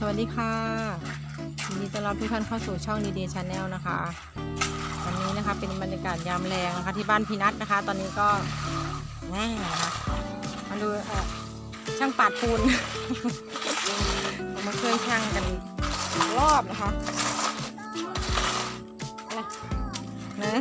สวัสดีค่ะยินดีต้อนรับทุกท่านเข้าสู่ช่องดีเดย์ชาแนลนะคะวันนี้นะคะเป็นบรรยากาศยามแรงนะคะที่บ้านพีนัทนะคะ ตอนนี้ก็แน่นะคะมาดูช่างปาดปูนมาเครื่องช่างกันรอบนะคะนะ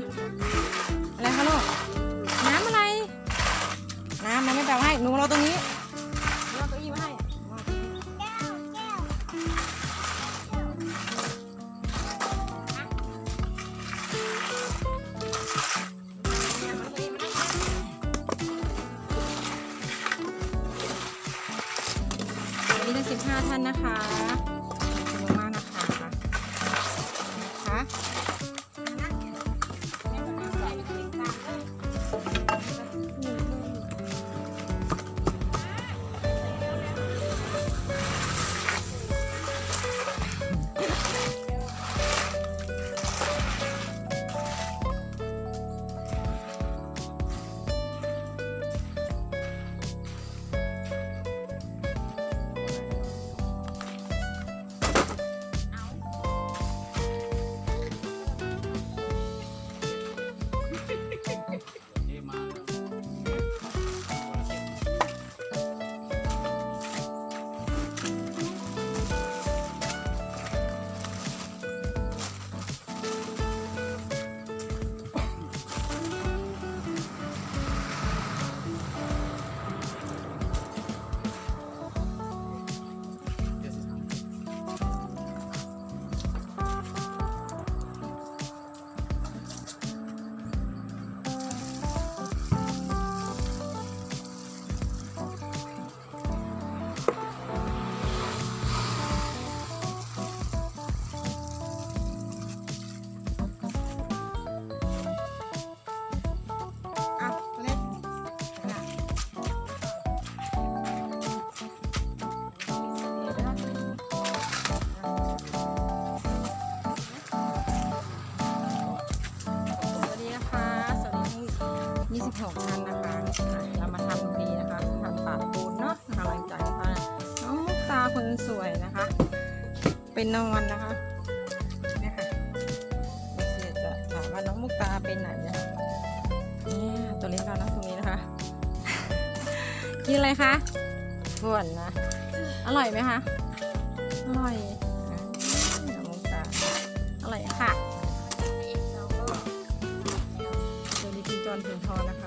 5 ท่านนะคะ ทั้ง26ท่านนะคะเรามาทำตรงนี้นะคะทำปากปูนเนาะนะคะหลังจากที่น้องมุกตาคนสวยนะคะ เป็นนอนนะคะเนี่ยค่ะเดี๋ยจะถามว่าน้องมุกตาเป็นไหนนะคะเนี่ยตัวเล็กเรานะตรงนี้นะคะกินอะไรคะส่วนนะ อร่อยไหมคะอร่อยน้องมุกตาอร่อยค่ะสวัสดีคุณจอนถึงทอนะคะ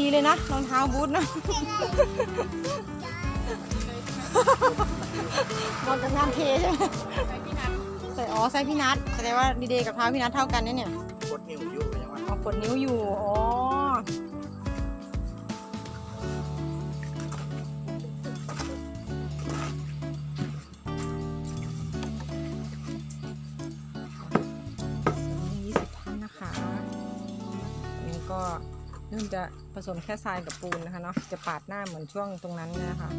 ดีเลยนะรองเท้าบูทนะมองจากงานเทใช่ไหมใส่อ๋อใส่พี่นัทแสดงว่าดีเดย์กับเท้าพี่นัทเท่ากันนะเนี่ยกดนิ้วอยู่ยังไงเอากดนิ้วอยู่อ๋อยี่สิบท่านนะคะอันนี้ก็ เริ่มจะผสมแค่ทรายกับปูนนะคะเนาะจะปาดหน้าเหมือนช่วงตรงนั้นเนยนะคะ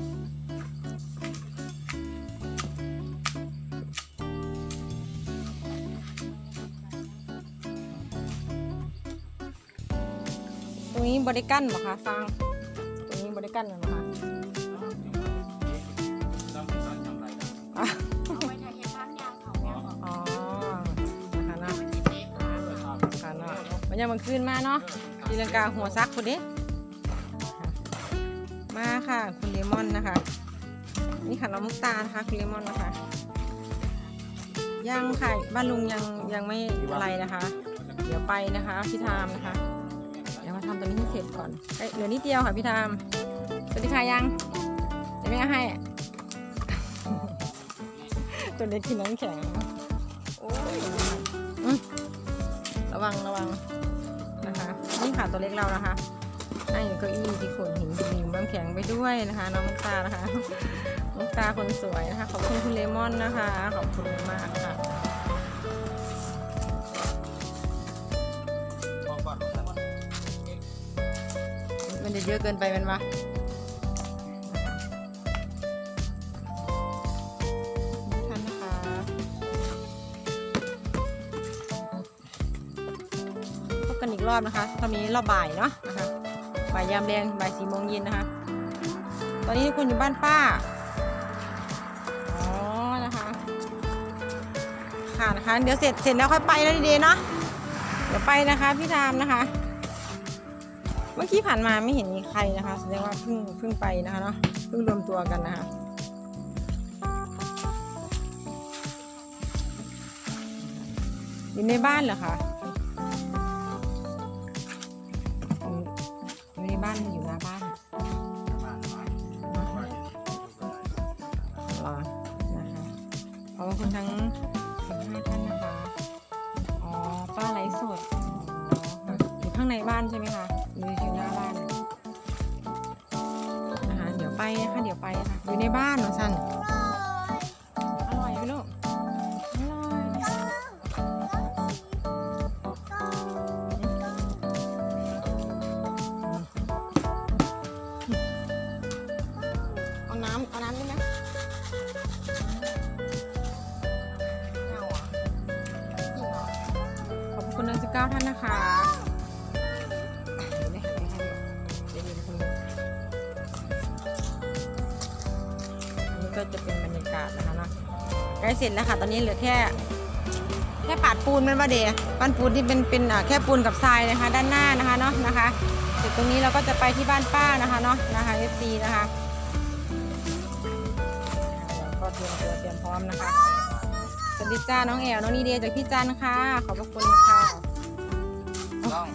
ตรงนี้บริกันเหรอคะฟังตรงนี้บริกันเหรอคะอะอ๋อนะคะเนาะค่ะเนาะมันยังมันขึ้นมาเนาะ ตีลังกาหัวซักคนนี้มาค่ะคุณเลมอนนะคะ นี่ค่ะน้องมุกตานะคะคุณเลมอนนะคะ ยังค่ะบ้านลุงยังยังไม่อะไรนะคะ เดี๋ยวไปนะคะพี่ทามนะคะ เดี๋ยวมาทำตัวนี้ให้เสร็จก่อนเหลือนิดเดียวค่ะพี่ทามสวัสดีค่ะยังเดี๋ยวแม่ให้ตัวเล็กกินน้ำแข็งโอ้ยระวังระวัง นะคะนี่ค่ะตัวเล็กเรานะคะนั่งอยู่เก้าอี้ที่ขนหินดินน้ำแข็งไปด้วยนะคะ น้องมุกตานะคะมุกตาคนสวยนะคะ ขอบคุณคุณเลมอนนะคะ ขอบคุณมากค่ะมองก่อนแล้วมันมันจะเยอะเกินไปมันวะท่านนะคะ รอบนะคะตอนนี้รอบบ่ายเนาะนะคะบ่ายยามแดงบ่ายสี่โมงเย็นนะคะ ตอนนี้คุณอยู่บ้านป้าอ๋อนะคะค่ะนะคะเดี๋ยวเสร็จเสร็จแล้วค่อยไปแล้วดีๆเนาะเดี๋ยวไปนะคะพี่ทามนะคะ เมื่อกี้ผ่านมาไม่เห็นมีใครนะคะแสดงว่าเพิ่งเพิ่งไปนะคะเนาะเพิ่งรวมตัวกันนะคะอยู่ในบ้านเหรอคะ บ้านอยู่หน้าบ้านบ้านไม้เนอะบ้านอยู่ที่รอนะคะขอบคุณทั้งสิบห้าท่านนะคะ อ๋อ ป้าไลฟ์สดอ๋อยู่ข้างในบ้านใช่ไหมคะอยู่อยู่หน้าบ้านนะคะ เดี๋ยวไปนะคะ เดี๋ยวไปค่ะ อยู่ในบ้านเหรอสันาท่านนะคะดูไม่หันไปให้ดูเดี๋ยวมีคนดูอันนี้ก็จะเป็นบรรยากาศนะคะเนาะใกล้เสร็จแล้วค่ะ ตอนนี้เหลือแค่ แค่ปาดปูนมันว่าเดย์ปั้นปูนที่เป็นเป็นอ่าแค่ปูนกับทรายนะคะ ด้านหน้านะคะเนาะนะคะเสร็จตรงนี้เราก็จะไปที่บ้านป้านะคะเนาะนะคะ FC นะคะก็เตรียมตัวเตรียมพร้อมนะคะสวัสดีจ้าน้องแอลน้องนีเดียจากพี่จันค่ะ ขอบพระคุณค่ะ ต้อง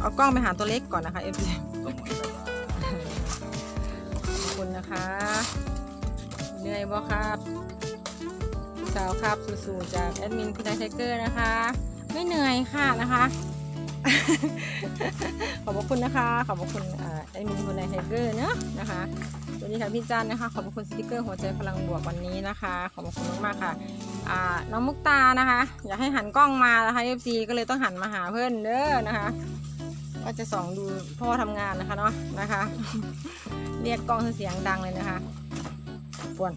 เอากล้องไปหาตัวเล็กก่อนนะคะ FC ต้องเหมือนแบบว่าขอบคุณนะคะ เหนื่อยบ่ครับพี่สาวครับ สู้ๆจากแอดมินคุณนายไทเกอร์นะคะ ไม่เหนื่อยค่ะนะคะ ขอบคุณนะคะ ขอบคุณอ่าแอมินคุณนายไทเกอร์เนอะนะคะสวัสดีค่ะพี่จันนะคะ ขอบคุณสติกเกอร์หัวใจพลังบวกวันนี้นะคะ ขอบคุณมากๆค่ะน้องมุกตานะคะ อยากให้หันกล้องมานะคะ FC ก็เลยต้องหันมาหาเพื่อนเด้อนะคะก็จะส่องดูพ่อทำงานนะคะเนาะนะคะ เรียกกล้องเสียงดังเลยนะคะปวน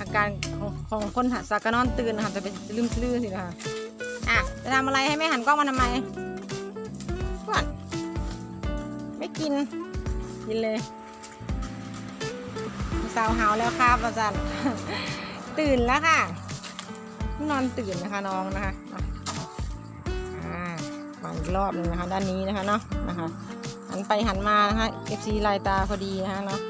อาการของของคนหัดสากนอนตื่นนะคะจะเป็นลืมลื่นสินะคะอะจะทำอะไรให้แม่หันกล้องมาทำไม ไม่กิน กินเลยสาวหาวแล้วครับอาจารย์ตื่นแล้วค่ะนอนตื่นนะคะน้องนะคะอ่ามาอีกรอบหนึงนะคะ ด้านนี้นะคะเนาะนะคะหันไปหันมานะคะ FC ลายตาพอดีนะคะเนาะ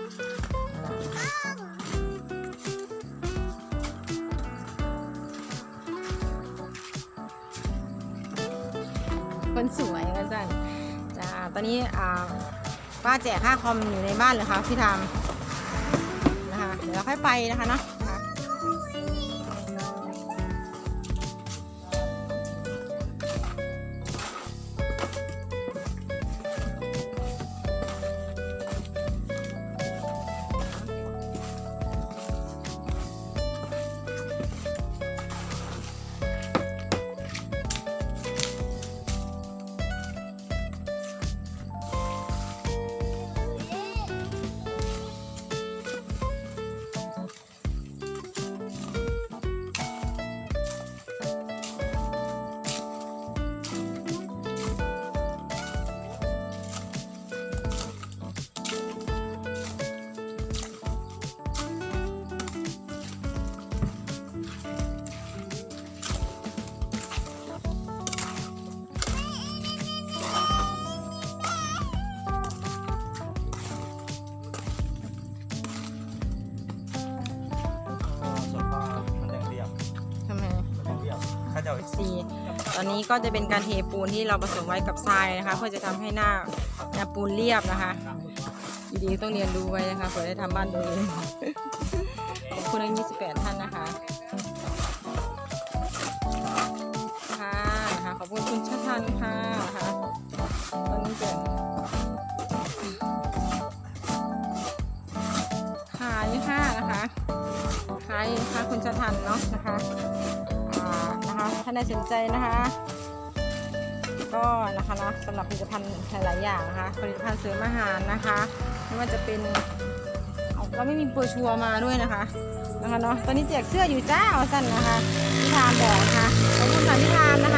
คนสวย ตอนนี้ป้าแจกค่าคอมอยู่ในบ้านเลยค่ะพี่ทามนะคะ เดี๋ยวเราค่อยไปนะคะเนาะ อนนี้ก็จะเป็นการเทปูนที่เราผสมไว้กับทรายนะคะ เพื่อจะทำให้หน้าหน้าปูนเรียบนะคะดีต้องเรียนรู้ไว้นะคะเผื่อได้ทำบ้านตัวเองขอบคุณทั้ง28 ท่านนะคะค่ะนะคะขอบคุณคุณชาทันค่ะนะคะตอนนี้เกิดขายค่ะนะคะขายค่ะคุณชาทันเนาะนะคะ นะคะ ถ้าใดสนใจนะคะ ก็นะคะนะสำหรับผลิตภัณฑ์หลายๆอย่างนะคะ ผลิตภัณฑ์เสริมอาหารนะคะ ไม่ว่าจะเป็นเราไม่มีโปรชัวมาด้วยนะคะ นะคะเนาะ ตอนนี้แจกเสื้ออยู่จ้าเอาสั้นนะคะพี่ทามบอกนะคะขอบคุณค่ะพี่ทามนะคะ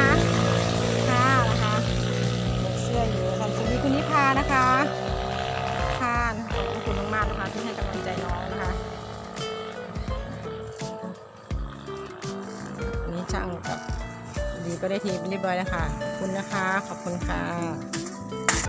ก็ได้ทีเรียบร้อยแล้วค่ะขอบคุณนะคะ ขอบคุณค่ะ